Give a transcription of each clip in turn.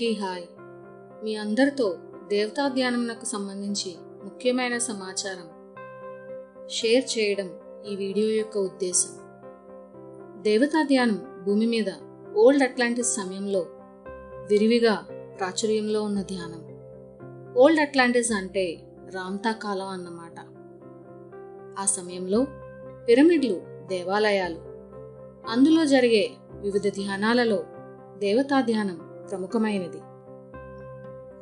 అందరికీ హాయ్. మీ అందరితో దేవతా ధ్యానంకు సంబంధించి ముఖ్యమైన సమాచారం. షేర్ చేయడం ఈ వీడియో యొక్క ఉద్దేశం. దేవతా ధ్యానం భూమి మీద ఓల్డ్ అట్లాంటిస్ సమయంలో విరివిగా ప్రాచుర్యంలో ఉన్న ధ్యానం. ఓల్డ్ అట్లాంటిస్ అంటే రామ్తా కాలం అన్నమాట. ఆ సమయంలో పిరమిడ్లు దేవాలయాలు. అందులో జరిగే వివిధ ధ్యానాలలో దేవతా ధ్యానం ప్రముఖమైనది.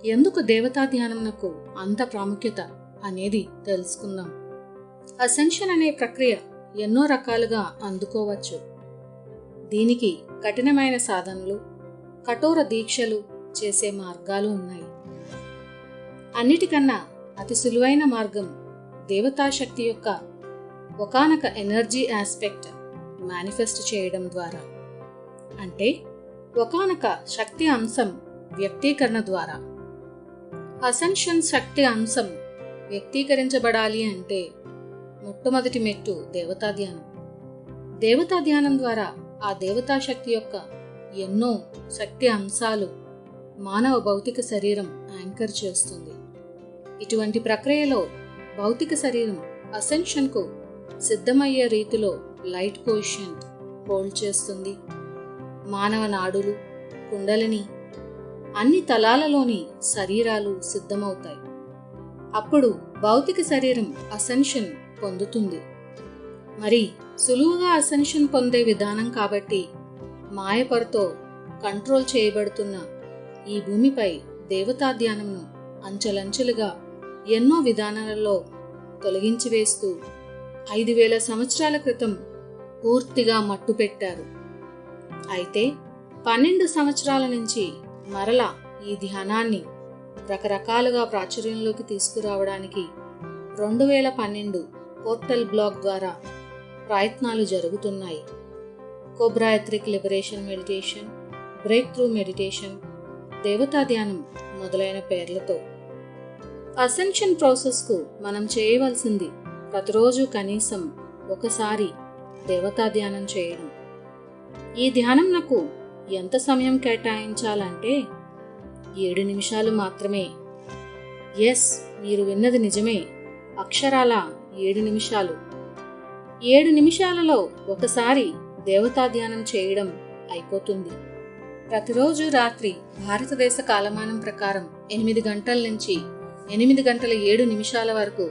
ఎందుకు దేవతా ధ్యానంకు అంత ప్రాముఖ్యత అనేది తెలుసుకుందాం. అసెన్షన్ అనే ప్రక్రియ ఎన్నో రకాలుగా అందుకోవచ్చు. దీనికి కఠినమైన సాధనలు కఠోర దీక్షలు చేసే మార్గాలు ఉన్నాయి. అన్నిటికన్నా అతి సులువైన మార్గం దేవతాశక్తి యొక్క ఒకనొక ఎనర్జీ ఆస్పెక్ట్ మేనిఫెస్ట్ చేయడం ద్వారా. అంటే ఒకానొక శక్తి అంశం వ్యక్తీకరణ ద్వారా. అసెన్షన్ శక్తి అంశం వ్యక్తీకరించబడాలి అంటే మొట్టమొదటి మెట్టు దేవతా ధ్యానం. దేవతా ధ్యానం ద్వారా ఆ దేవతా శక్తి యొక్క ఎన్నో శక్తి అంశాలు మానవ భౌతిక శరీరం యాంకర్ చేస్తుంది. ఇటువంటి ప్రక్రియలో భౌతిక శరీరం అసెన్షన్కు సిద్ధమయ్యే రీతిలో లైట్ పొజిషన్ హోల్డ్ చేస్తుంది. మానవ నాడులు కుండలిని అన్ని తలాలలోని శరీరాలు సిద్ధమవుతాయి. అప్పుడు భౌతిక శరీరం అసెన్షన్ పొందుతుంది. మరి సులువుగా అసెన్షన్ పొందే విధానం కాబట్టి మాయపరతో కంట్రోల్ చేయబడుతున్న ఈ భూమిపై దేవతా ధ్యానంను అంచెలంచెలుగా ఎన్నో విధానాలలో తొలగించి వేస్తూ ఐదు వేల సంవత్సరాల క్రితం పూర్తిగా మట్టుపెట్టారు. అయితే పన్నెండు సంవత్సరాల నుంచి మరలా ఈ ధ్యానాన్ని రకరకాలుగా ప్రాచుర్యంలోకి తీసుకురావడానికి రెండు వేల పన్నెండు పోర్టల్ బ్లాగ్ ద్వారా ప్రయత్నాలు జరుగుతున్నాయి. కోబ్రాయత్రిక్ liberation meditation breakthrough meditation దేవతా ధ్యానం మొదలైన పేర్లతో. అసెన్షన్ ప్రాసెస్కు మనం చేయవలసింది ప్రతిరోజు కనీసం ఒకసారి దేవతా ధ్యానం చేయడం. ఈ ధ్యానం నాకు ఎంత సమయం కేటాయించాలంటే ఏడు నిమిషాలు మాత్రమే. ఎస్ మీరు విన్నది నిజమే. అక్షరాల ఏడు నిమిషాలు. ఏడు నిమిషాలలో ఒకసారి దేవతా ధ్యానం చేయడం అయిపోతుంది. ప్రతిరోజు రాత్రి భారతదేశ కాలమానం ప్రకారం ఎనిమిది గంటల నుంచి ఎనిమిది గంటల ఏడు నిమిషాల వరకు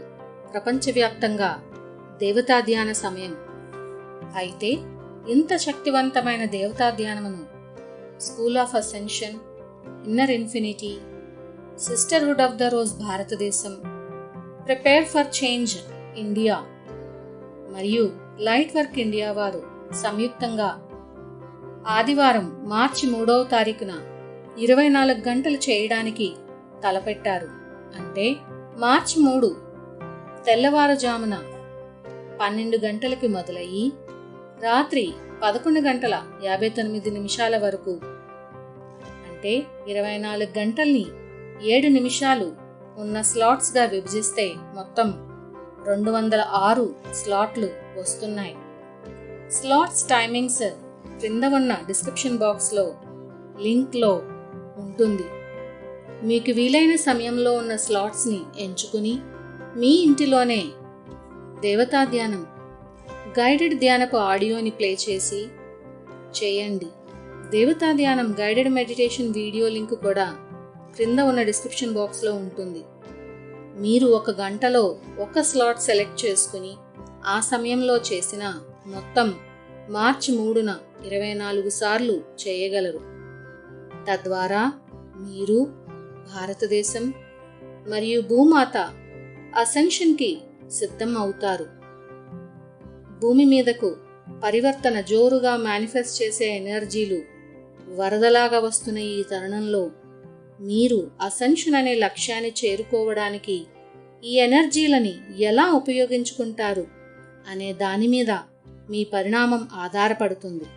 ప్రపంచవ్యాప్తంగా దేవతా ధ్యాన సమయం. అయితే ఇంత శక్తివంతమైన దేవతా ధ్యానమును school of ascension inner infinity sisterhood of the rose Bharatadesam prepare for change India మరియు లైట్ వర్క్ ఇండియా వారు సంయుక్తంగా ఆదివారం మార్చి మూడవ తారీఖున ఇరవై నాలుగు గంటలు చేయడానికి తలపెట్టారు. అంటే మార్చి మూడు తెల్లవారుజామున పన్నెండు గంటలకి మొదలయ్యి రాత్రి పదకొండు గంటల యాభై తొమ్మిది నిమిషాల వరకు. అంటే ఇరవై నాలుగు గంటల్ని ఏడు నిమిషాలు ఉన్న స్లాట్స్గా విభజిస్తే మొత్తం రెండు వందల ఆరు స్లాట్లు వస్తున్నాయి. స్లాట్స్ టైమింగ్స్ క్రింద ఉన్న డిస్క్రిప్షన్ బాక్స్లో లింక్లో ఉంటుంది. మీకు వీలైన సమయంలో ఉన్న స్లాట్స్ని ఎంచుకుని మీ ఇంటిలోనే దేవతా ధ్యానం గైడెడ్ ధ్యానపు ఆడియోని ప్లే చేసి చేయండి. దేవతా ధ్యానం గైడెడ్ మెడిటేషన్ వీడియో లింక్ కూడా క్రింద ఉన్న డిస్క్రిప్షన్ బాక్స్లో ఉంటుంది. మీరు ఒక గంటలో ఒక స్లాట్ సెలెక్ట్ చేసుకుని ఆ సమయంలో చేసిన మొత్తం మార్చి మూడున ఇరవై నాలుగు సార్లు చేయగలరు. తద్వారా మీరు భారతదేశం మరియు భూమాత అసెన్షన్కి సిద్ధం అవుతారు. భూమి మీదకు పరివర్తన జోరుగా మేనిఫెస్ట్ చేసే ఎనర్జీలు వరదలాగా వస్తున్న ఈ తరుణంలో మీరు అసెన్షన్ అనే లక్ష్యాన్ని చేరుకోవడానికి ఈ ఎనర్జీలని ఎలా ఉపయోగించుకుంటారు అనే దాని మీద మీ పరిణామం ఆధారపడుతుంది.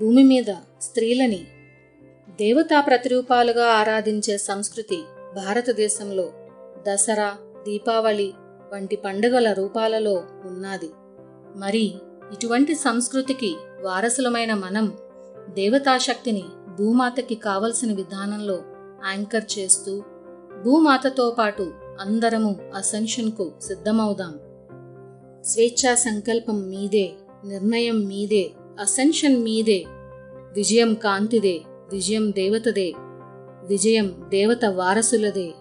భూమి మీద స్త్రీలని దేవతా ప్రతిరూపాలుగా ఆరాధించే సంస్కృతి భారతదేశంలో దసరా దీపావళి వంటి పండుగల రూపాలలో ఉన్నది. మరి ఇటువంటి సంస్కృతికి వారసులమైన మనం దేవతాశక్తిని భూమాతకి కావలసిన విధానంలో యాంకర్ చేస్తూ భూమాతతో పాటు అందరము అసెన్షన్కు సిద్ధమవుదాం. స్వేచ్ఛా సంకల్పం మీదే నిర్ణయం మీదే అసెన్షన్ మీదే విజయం కాంతిదే విజయం దేవతదే విజయం దేవత వారసులదే.